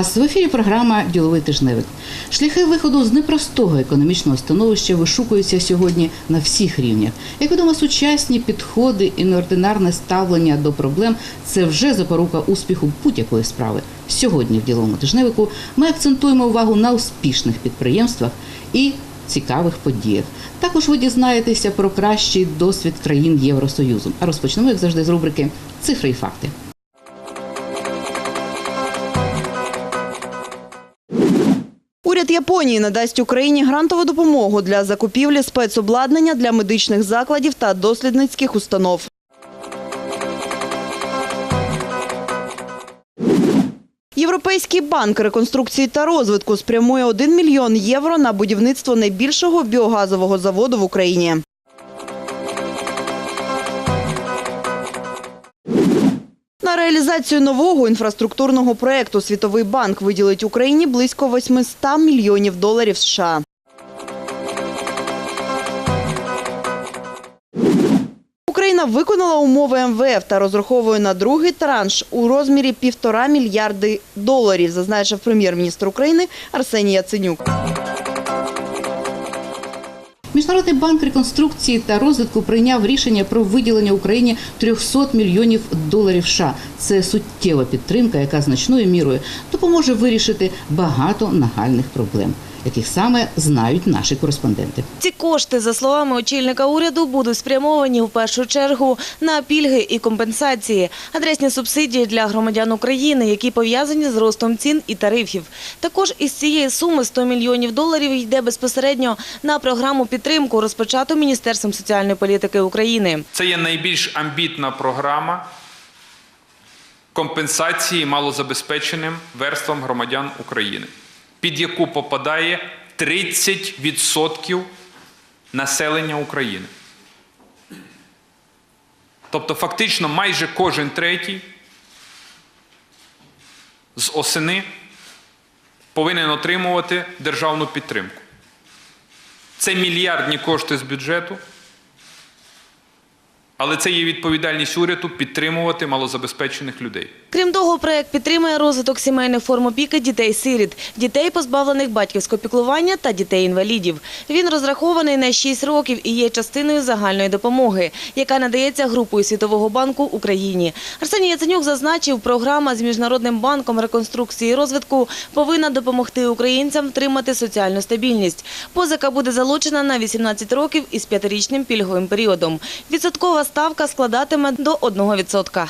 Вас в ефірі. Програма Діловий тижневик. Шляхи виходу з непростого економічного становища вишукуються сьогодні на всіх рівнях. Як відомо, сучасні підходи і неординарне ставлення до проблем це вже запорука успіху будь-якої справи. Сьогодні в діловому тижневику ми акцентуємо увагу на успішних підприємствах і цікавих подіях. Також ви дізнаєтеся про кращий досвід країн Євросоюзу. А розпочнемо, як завжди, з рубрики Цифри і факти. Уряд Японії надасть Україні грантову допомогу для закупівлі спецобладнання для медичних закладів та дослідницьких установ. Європейський банк реконструкції та розвитку спрямує 1 мільйон євро на будівництво найбільшого біогазового заводу в Україні. На реалізацію нового інфраструктурного проєкту Світовий банк виділить Україні близько 800 мільйонів доларів США. Україна виконала умови МВФ та розраховує на другий транш у розмірі півтора мільярди доларів, зазначив прем'єр-міністр України Арсеній Яценюк. Міжнародний банк реконструкції та розвитку прийняв рішення про виділення Україні 300 мільйонів доларів США. Це суттєва підтримка, яка значною мірою допоможе вирішити багато нагальних проблем, яких саме знають наші кореспонденти. Ці кошти, за словами очільника уряду, будуть спрямовані в першу чергу на пільги і компенсації, адресні субсидії для громадян України, які пов'язані з ростом цін і тарифів. Також із цієї суми 100 мільйонів доларів йде безпосередньо на програму підтримку, розпочату Міністерством соціальної політики України. Це є найбільш амбітна програма компенсації малозабезпеченим верствам громадян України, під яку попадає 30% населення України. Тобто, фактично, майже кожен третій з осени повинен отримувати державну підтримку. Це мільярдні кошти з бюджету, але це є відповідальність уряду підтримувати малозабезпечених людей. Крім того, проект підтримує розвиток сімейних форм опіки дітей-сиріт, дітей, позбавлених батьківського піклування та дітей-інвалідів. Він розрахований на 6 років і є частиною загальної допомоги, яка надається групою Світового банку Україні. Арсеній Яценюк зазначив, програма з Міжнародним банком реконструкції і розвитку повинна допомогти українцям втримати соціальну стабільність. Позика буде залучена на 18 років із п'ятирічним пільговим періодом. Відсоткова ставка складатиме до 1%.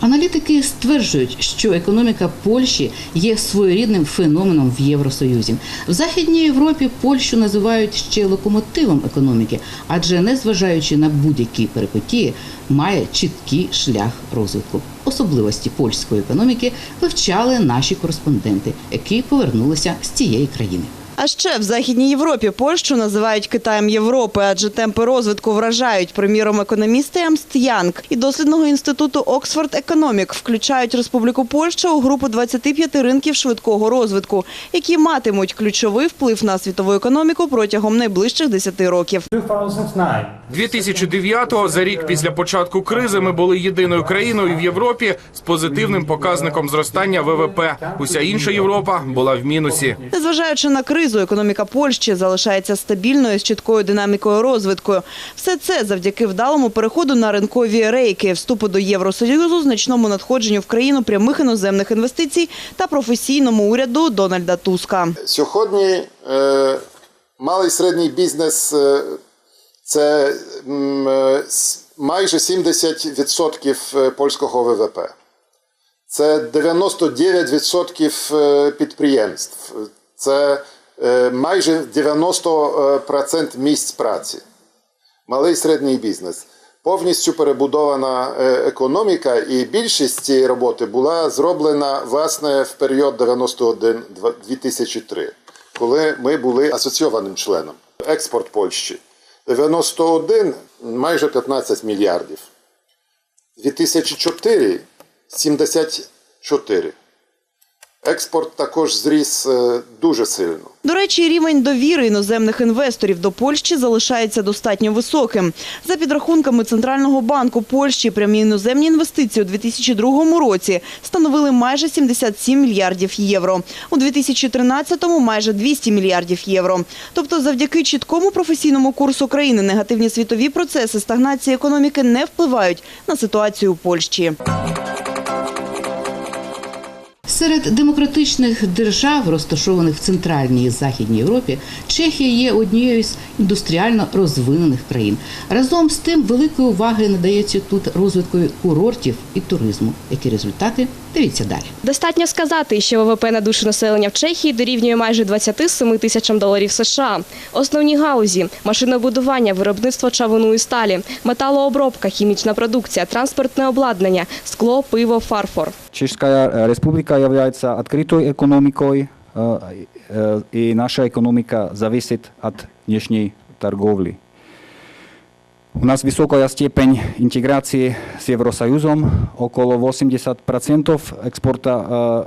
Аналітики стверджують, що економіка Польщі є своєрідним феноменом в Євросоюзі. В Західній Європі Польщу називають ще локомотивом економіки, адже незважаючи на будь-які перипетії, має чіткий шлях розвитку. Особливості польської економіки вивчали наші кореспонденти, які повернулися з цієї країни. А ще в Західній Європі Польщу називають Китаєм Європи, адже темпи розвитку вражають. Приміром, економісти Емст Янг і дослідного інституту Оксфорд Економік включають Республіку Польща у групу 25 ринків швидкого розвитку, які матимуть ключовий вплив на світову економіку протягом найближчих 10 років. 2009. 2009-го, за рік після початку кризи, ми були єдиною країною в Європі з позитивним показником зростання ВВП. Уся інша Європа була в мінусі. Незважаючи на кризу, економіка Польщі залишається стабільною з чіткою динамікою розвитку. Все це завдяки вдалому переходу на ринкові рейки, вступу до Євросоюзу, значному надходженню в країну прямих іноземних інвестицій та професійному уряду Дональда Туска. Сьогодні е, малий і середній бізнес е, це е, майже 70% польського ВВП. Це 99% е, підприємств. Це майже 90% місць праці. Малий і середній бізнес. Повністю перебудована е, економіка, і більшість цієї роботи була зроблена власне в період 91-2003, коли ми були асоційованим членом. Експорт Польщі 91 майже 15 мільярдів. 2004 74. Експорт також зріс е, дуже сильно. До речі, рівень довіри іноземних інвесторів до Польщі залишається достатньо високим. За підрахунками Центрального банку Польщі, прямі іноземні інвестиції у 2002 році становили майже 77 мільярдів євро. У 2013-му – майже 200 мільярдів євро. Тобто завдяки чіткому професійному курсу країни негативні світові процеси стагнації економіки не впливають на ситуацію у Польщі. Серед демократичних держав, розташованих в Центральній і Західній Європі, Чехія є однією з індустріально розвинених країн. Разом з тим великої уваги надається тут розвитку курортів і туризму. Які результати? Дивіться далі. Достатньо сказати, що ВВП на душу населення в Чехії дорівнює майже 27 тисячам доларів США. Основні галузі – машинобудування, виробництво чавуну і сталі, металообробка, хімічна продукція, транспортне обладнання, скло, пиво, фарфор. Česká republika является открытой экономикой, э, э, и наша экономика зависит от внешней торговли. У нас высокая степень интеграции с Евросоюзом. Около 80% экспорта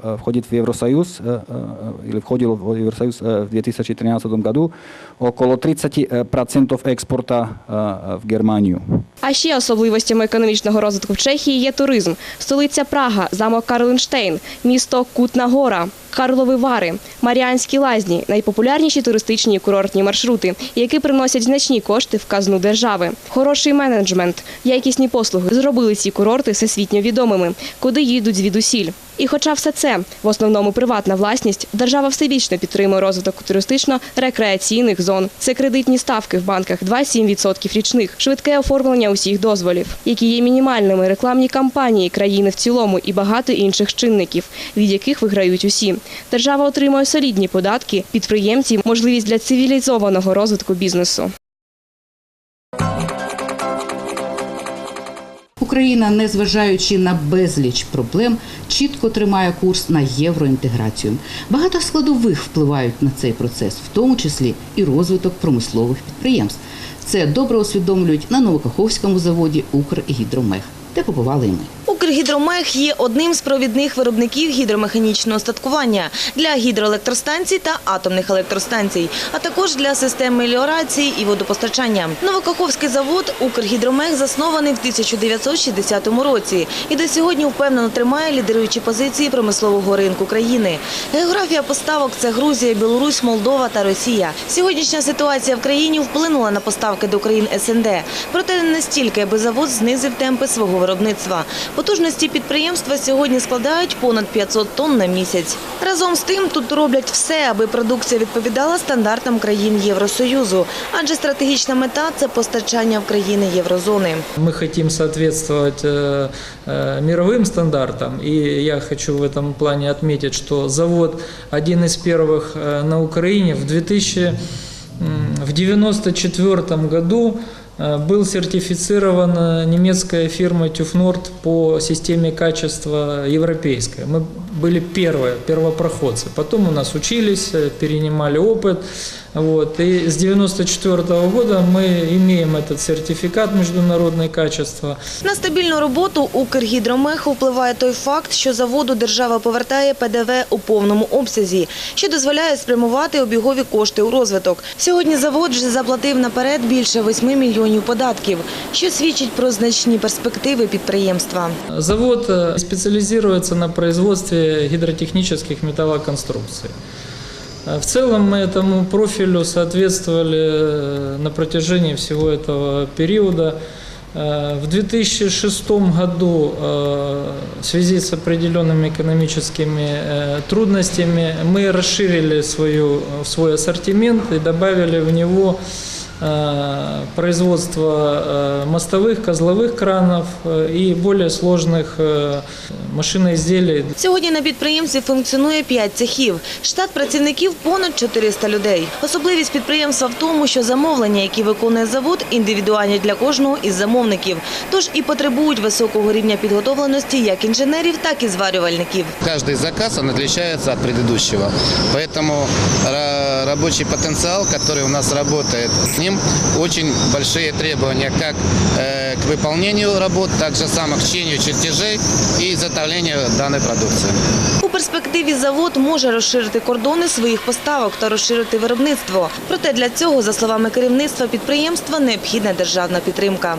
э, э, входит в Евросоюз, э, э, или входил в Евросоюз э, в 2013 году. Около 30% экспорта э, в Германию. А ще особливостями економічного розвитку в Чехії є туризм. Столиця Прага, замок Карленштейн, місто Кутна Гора, Карлові Вари, Маріанські лазні – найпопулярніші туристичні курортні маршрути, які приносять значні кошти в казну держави. Хороший менеджмент, якісні послуги зробили ці курорти всесвітньо відомими, куди їдуть звідусіль. І хоча все це в основному приватна власність, держава всебічно підтримує розвиток туристично-рекреаційних зон. Це кредитні ставки в банках 2,7% річних, швидке оформлення усіх дозволів, які є мінімальними рекламні кампанії країни в цілому і багато інших чинників, від яких виграють усі. Держава отримує солідні податки, підприємці, можливість для цивілізованого розвитку бізнесу. Україна, незважаючи на безліч проблем, чітко тримає курс на євроінтеграцію. Багато складових впливають на цей процес, в тому числі і розвиток промислових підприємств. Це добре усвідомлюють на Новокаховському заводі Укргідромех, де побували і ми. Укргідромех є одним з провідних виробників гідромеханічного статкування для гідроелектростанцій та атомних електростанцій, а також для систем меліорації і водопостачання. Новокаховський завод Укргідромех заснований в 1960 році і до сьогодні впевнено тримає лідируючі позиції промислового ринку країни. Географія поставок це Грузія, Білорусь, Молдова та Росія. Сьогоднішня ситуація в країні вплинула на поставки до країн СНД, проте не настільки, аби завод знизив темпи свого виробництва Потужності підприємства сьогодні складають понад 500 тонн на місяць. Разом з тим тут роблять все, аби продукція відповідала стандартам країн Євросоюзу, адже стратегічна мета це постачання в країни Єврозони. Мы хотим соответствовать э, э, мировым стандартам, и я хочу в этом плане отметить, что завод один из первых э, на Украине в 2000 м, в 94 году э, был сертифицирован э, немецкая фирма Тюфнорд по системе качества европейской. Мы были первые, первопроходцы. Потом у нас учились, э, перенимали опыт. Вот. И с 94 года мы имеем этот сертификат международное качество. На стабільну роботу Укргідромеху впливає той факт, що заводу держава повертає ПДВ у повному обсязі, що дозволяє спрямувати обігові кошти у розвиток. Сьогодні завод вже заплатив наперед більше 8 мільйонів податків, що свідчить про значні перспективи підприємства. Завод э, специализируется на производстве гидротехнических металлоконструкций. Э, В целом мы этому профилю соответствовали э, на протяжении всего этого периода. Э, В 2006 году э, в связи с определенными экономическими э, трудностями мы расширили свою, свой ассортимент и добавили в него э, производство э, мостовых, козловых кранов э, и более сложных э, машиноизделий Сьогодні на підприємстві функціонує 5 цехів. Штат працівників понад 400 людей. Особливість підприємства в тому, що замовлення, які виконує завод, індивідуальні для кожного із замовників. Тож і потребують високого рівня підготовленості як інженерів, так і зварювальників. Каждый заказ он отличается от предыдущего. Поэтому ра- рабочий потенциал, который у нас работает, с ним очень большие требования как э, к выполнению работ, так же само к чтению чертежей и изготовлению данной продукции. У перспективі завод може розширити кордони своїх поставок та розширити виробництво. Проте для цього, за словами керівництва підприємства, необхідна державна підтримка.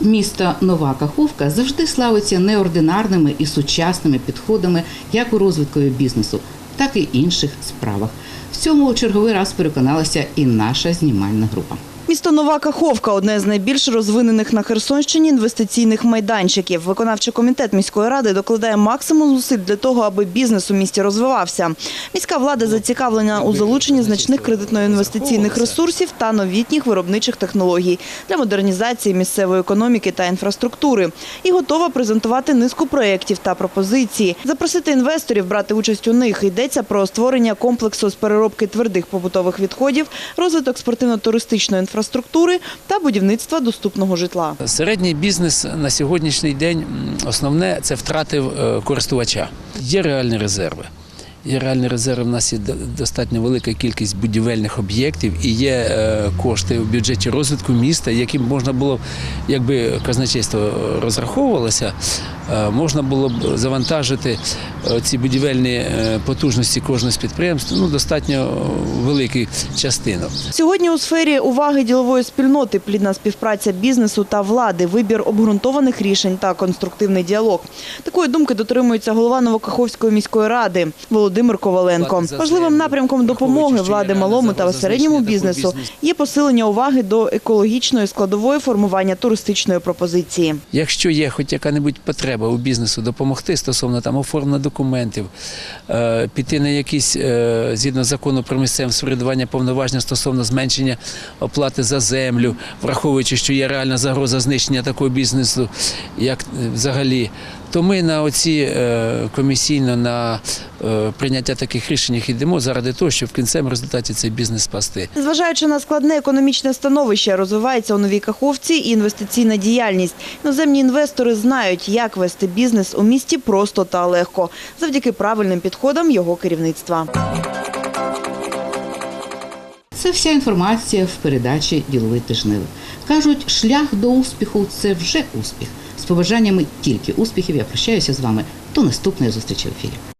Місто Нова Каховка завжди славиться неординарними і сучасними підходами як у розвитку бізнесу, так і інших справах. В цьому черговий раз переконалася і наша знімальна група. Місто Нова Каховка – одне з найбільш розвинених на Херсонщині інвестиційних майданчиків. Виконавчий комітет міської ради докладає максимум зусиль для того, аби бізнес у місті розвивався. Міська влада зацікавлена у залученні значних кредитно-інвестиційних ресурсів та новітніх виробничих технологій для модернізації місцевої економіки та інфраструктури і готова презентувати низку проєктів та пропозицій. Запросити інвесторів брати участь у них йдеться про створення комплексу з переробки твердих побутових відходів, розвиток спортивно-туристичної інфраструктури та будівництва доступного житла. Середній бізнес на сьогоднішній день основне це втрати е, користувача. Є реальні резерви. Є реальні резерви. У нас є достатньо велика кількість будівельних об'єктів і є е, кошти в бюджеті розвитку міста, яким можна було, якби казначейство розраховувалося, е, можна було б завантажити е, ці будівельні е, потужності кожного з підприємств ну, достатньо велику частину. Сьогодні у сфері уваги ділової спільноти плідна співпраця бізнесу та влади, вибір обґрунтованих рішень та конструктивний діалог. Такої думки дотримується голова Новокаховської міської ради Володимир Коваленко. Важливим напрямком допомоги влади малому та середньому бізнесу є посилення уваги до екологічної складової формування туристичної пропозиції. Якщо є хоч яка-небудь потреба у бізнесу допомогти стосовно там оформлення документів, е, піти на якісь е, згідно закону про місцеве самоврядування повноваження стосовно зменшення оплати за землю, враховуючи, що є реальна загроза знищення такого бізнесу, як е, взагалі. То ми на оці е, комісійно на е, прийняття таких рішень йдемо заради того, щоб в кінцевому результаті цей бізнес спасти. Зважаючи на складне економічне становище, розвивається у Новій Каховці і інвестиційна діяльність. Іноземні інвестори знають, як вести бізнес у місті просто та легко, завдяки правильним підходам його керівництва. Це вся інформація в передачі Діловий тижневик. Кажуть, шлях до успіху це вже успіх. З побажаннями тільки успіхів я прощаюся з вами до наступної зустрічі в ефірі.